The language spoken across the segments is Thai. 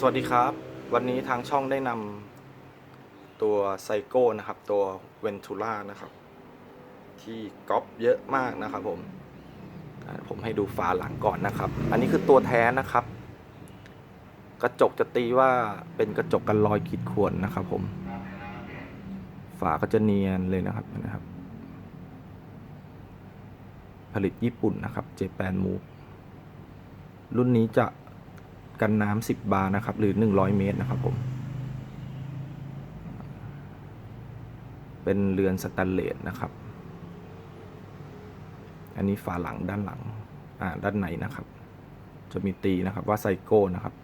สวัสดีครับ วันนี้ทางช่องได้นำตัวไซโก้นะครับ ตัวเวนทูล่านะครับ ที่ก๊อปเยอะมากนะครับผม ผมให้ดูฝาหลังก่อนนะครับ อันนี้คือตัวแท้นะครับ กระจกจะตีว่าเป็นกระจกกันรอยขีดข่วนนะครับผม ฝาก็จะเนียนเลยนะครับนะครับ ผลิตญี่ปุ่นนะครับเจแปนมูรุ่นนี้จะ กันน้ำ10บาร์นะครับ หรือ100เมตรนะครับผม เป็นเรือนสแตนเลสนะครับ อันนี้ฝาหลังด้านหลัง อ่า ด้านในนะครับ จะมีตีนะครับว่าไซโก้นะครับ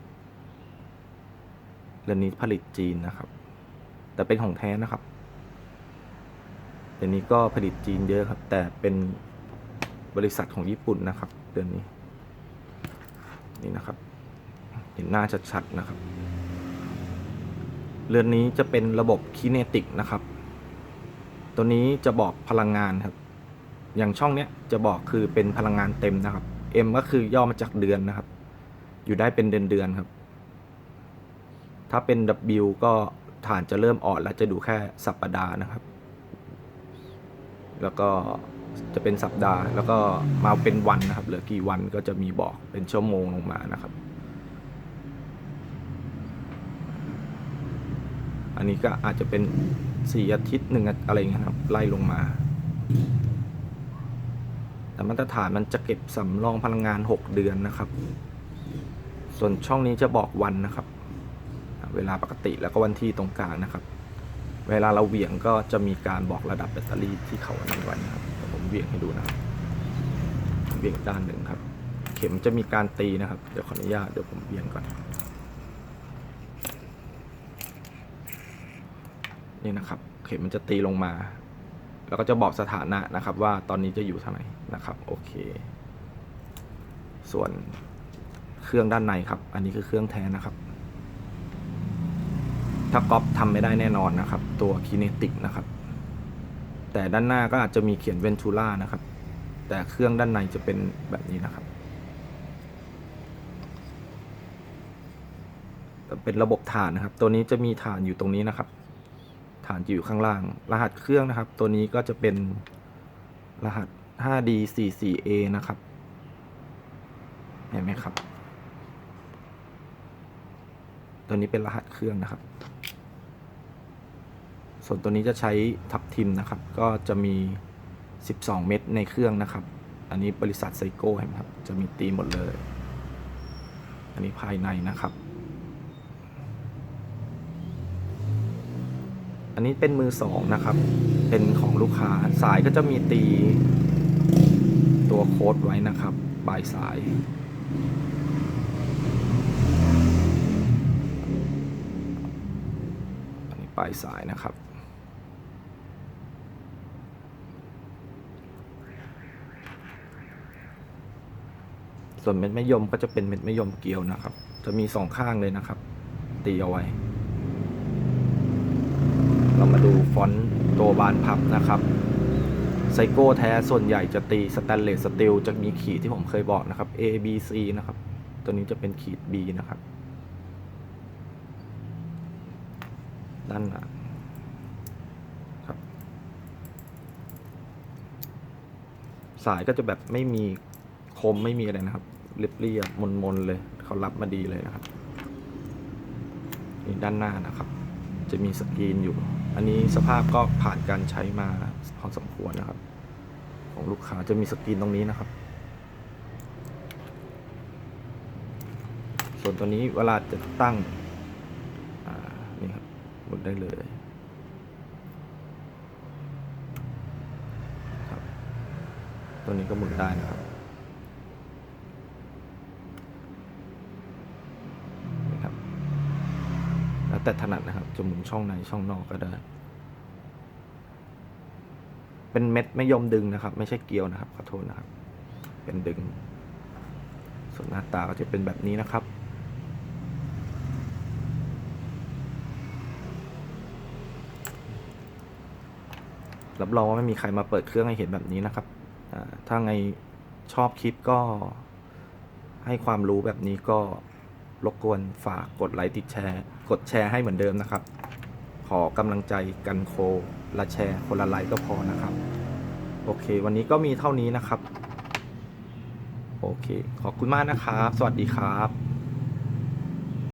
เรือนนี้ผลิตจีนนะครับ แต่เป็นของแท้นะครับเรือนนี้ก็ผลิตจีนเยอะครับ แต่เป็นบริษัทของญี่ปุ่นนะครับเรือนนี้ นี่นะครับ เห็นหน้าชัดๆนะครับ เรือนนี้จะเป็นระบบคิเนติกนะครับ ตัวนี้จะบอกพลังงานครับ อย่างช่องเนี้ยจะบอกคือเป็นพลังงานเต็มนะครับ M ก็คือย่อมาจากเดือนนะครับ อยู่ได้เป็นเดือนเดือนๆครับ ถ้าเป็น W ก็ฐานจะเริ่มอ่อนแล้วจะดูแค่สัปดาห์นะครับ แล้วก็จะเป็นสัปดาห์ แล้วก็มาเป็นวันนะครับ เหลือกี่วันก็จะมีบอกเป็นชั่วโมงลงมานะครับ นนี้ก็อาจจะเป็นสี่อาทิตย์หนึ่งอะไรเงี้ยครับไล่ลงมา แต่มาตรฐานมันจะเก็บสำรองพลังงาน 6 เดือนนะครับ ส่วนช่องนี้จะบอกวันนะครับ เวลาปกติแล้วก็วันที่ตรงกลางนะครับ เวลาเราเหวี่ยงก็จะมีการบอกระดับแบตเตอรี่ที่เขาในวันนะครับเดี๋ยวผมเหวี่ยงให้ดูนะครับเหวี่ยงด้านหนึ่งครับ เข็มจะมีการตีนะครับ เดี๋ยวขออนุญาต เดี๋ยวผมเหวี่ยงก่อน นี่นะครับเข็มมันจะตีลงมา แล้วก็จะบอกสถานะนะครับ ว่าตอนนี้จะอยู่ท่าไหร่นะครับโอเค ส่วนเครื่องด้านในครับ อันนี้คือเครื่องแท้นะครับ ถ้าก๊อปทำไม่ได้แน่นอนนะครับ ตัวคีเนติกนะครับ แต่ด้านหน้าก็อาจจะมีเขียนเวนทูล่านะครับ แต่เครื่องด้านในจะเป็นแบบนี้นะครับเป็นระบบฐานนะครับ ตัวนี้จะมีฐานอยู่ตรงนี้นะครับ ฐานจะอยู่ข้างล่าง รหัสเครื่องนะครับ ตัวนี้ก็จะเป็นรหัส 5D44A นะครับ เห็นไหมครับ ตัวนี้เป็นรหัสเครื่องนะครับ ส่วนตัวนี้จะใช้ทับทิมนะครับ ก็จะมี 12 เม็ดในเครื่องนะครับ อันนี้บริษัทไซโก้เห็นไหมครับ จะมีตีหมดเลย อันนี้ภายในนะครับ อันนี้เป็นมือสองนะครับ เป็นของลูกค้าสายก็จะมีตี ตัวโค้ดไว้นะครับปลายสาย อันนี้ปลายสายนะครับ ส่วนเม็ดมะยมก็จะเป็นเม็ดมะยมเกลียวนะครับ จะมีสองข้างเลยนะครับ ตีเอาไว้ เรามาดูฟอนต์ตัวบานพับนะครับไซโก้แท้ส่วนใหญ่จะตีสแตนเลสสตีลจะมีขีดที่ผมเคยบอกนะครับ A B C นะครับ ตัวนี้จะเป็นขีด B นะครับด้านหลังครับ สายก็จะแบบไม่มีคมไม่มีอะไรนะครับเรียบๆมนๆเลยเขารับมาดีเลยนะครับนี่ด้านหน้านะครับ จะมีสกรีนอยู่ อันนี้สภาพก็ผ่านการใช้มาพอสมควรนะครับ ของลูกค้าจะมีสกรีนตรงนี้นะครับ ส่วนตัวนี้เวลาจะตั้งนี่ครับหมุนได้เลยครับตัวนี้ก็หมุนได้นะครับ นี่ครับ แต่ถนัดนะครับจะหมุนช่องในช่องนอกก็ได้ เป็นเม็ดไม่ยอมดึงนะครับ ไม่ใช่เกลียวนะครับขอโทษนะครับ เป็นดึง ส่วนหน้าตาก็จะเป็นแบบนี้นะครับรับรองว่าไม่มีใครมาเปิดเครื่องให้เห็นแบบนี้นะครับ ถ้าไงชอบคลิปก็ให้ความรู้แบบนี้ก็ รบกวนฝากกดไลค์ติดแชร์ กดแชร์ให้เหมือนเดิมนะครับ ขอกำลังใจกันโคละแชร์คนละไลค์ก็พอนะครับ โอเค วันนี้ก็มีเท่านี้นะครับ โอเค ขอบคุณมากนะครับ สวัสดีครับ